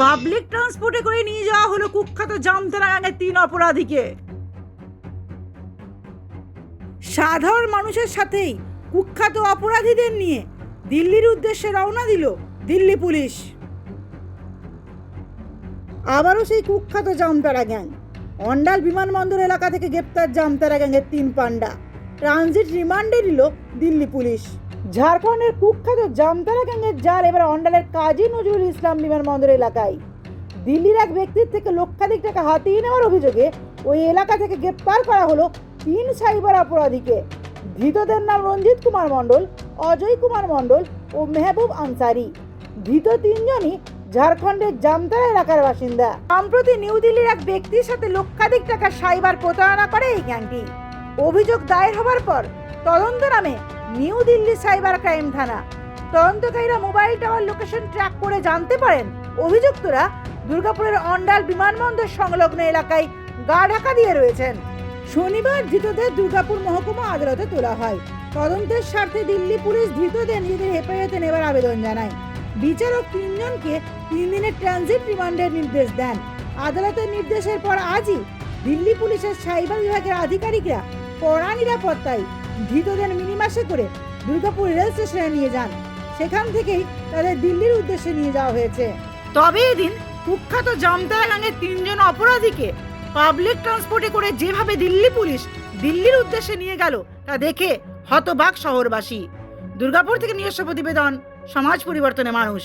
Public ট্রান্সপোর্টে করে নিয়ে যাওয়া হলো কুখ্যাত জামতারা গ্যাংয়ের তিন অপরাধীকে। সাধারণ মানুষের সাথেই কুখ্যাত অপরাধীদের নিয়ে দিল্লির উদ্দেশ্যে রওনা দিল দিল্লি পুলিশ। আবারও সেই কুখ্যাত জামতারা গ্যাং। অন্ডাল বিমানবন্দর এলাকা থেকে গ্রেপ্তার জামতারা গ্যাংয়ের তিন পান্ডা ট্রানজিট রিমান্ডে নিল দিল্লি পুলিশ। ঝাড়খণ্ডের কুখ্যাত জামতারা গ্যাংয়ের জাল এবার অন্ডালের কাজী নজরুল ইসলাম বিমানবন্দর এলাকায়। দিল্লির এক ব্যক্তির থেকে লক্ষাধিক টাকা হাতিয়ে নেওয়ার অভিযোগে ওই এলাকা থেকে গ্রেপ্তার করা হলো তিন সাইবার অপরাধীকে। ধৃতদের নাম রঞ্জিত কুমার মণ্ডল, অজয় কুমার মণ্ডল ও মেহবুব আনসারি। ধৃত তিনজনই ঝাড়খণ্ডের জামতারা এলাকার বাসিন্দা। সম্প্রতি নিউ দিল্লির এক ব্যক্তির সাথে লক্ষাধিক টাকা সাইবার প্রতারণা করে এই গ্যাংটি। অভিযোগ দায়ের হবার পর তদন্ত নামে নিউ দিল্লি সাইবার ক্রাইম থানা। তদন্তকারীরা মোবাইল টাওয়ার লোকেশন ট্র্যাক করে জানতে পারেন, অভিযুক্তরা দুর্গাপুরের অন্ডাল বিমানবন্দর সংলগ্ন এলাকায় গা ঢাকা দিয়ে রয়েছেন। শনিবার ধৃতদের দুর্গাপুর মহকুমা আদালতে তোলা হয়। তদন্তের স্বার্থে দিল্লি পুলিশ ধৃতদের নিজেদের হেফাজতে নেবার আবেদন জানায়। বিচারক তিনজনকে তিন দিনের ট্রানজিট রিমান্ডের নির্দেশ দেন। আদালতের নির্দেশের পর আজই দিল্লি পুলিশের সাইবার বিভাগের আধিকারিকরা কড়া নিরাপত্তায় ধৃতদের মিনিমাসে করে দুর্গাপুর রেল স্টেশনে নিয়ে যান। সেখান থেকেই তাদের দিল্লির উদ্দেশ্যে নিয়ে যাওয়া হয়েছে। তবে এদিন কুখ্যাত জামতারা গ্যাংয়ের তিনজন অপরাধীকে পাবলিক ট্রান্সপোর্টে করে যেভাবে দিল্লি পুলিশ দিল্লির উদ্দেশ্যে নিয়ে গেল, তা দেখে হতবাক শহরবাসী। দুর্গাপুর থেকে নিজস্ব প্রতিবেদন, সমাজ পরিবর্তনে মানুষ।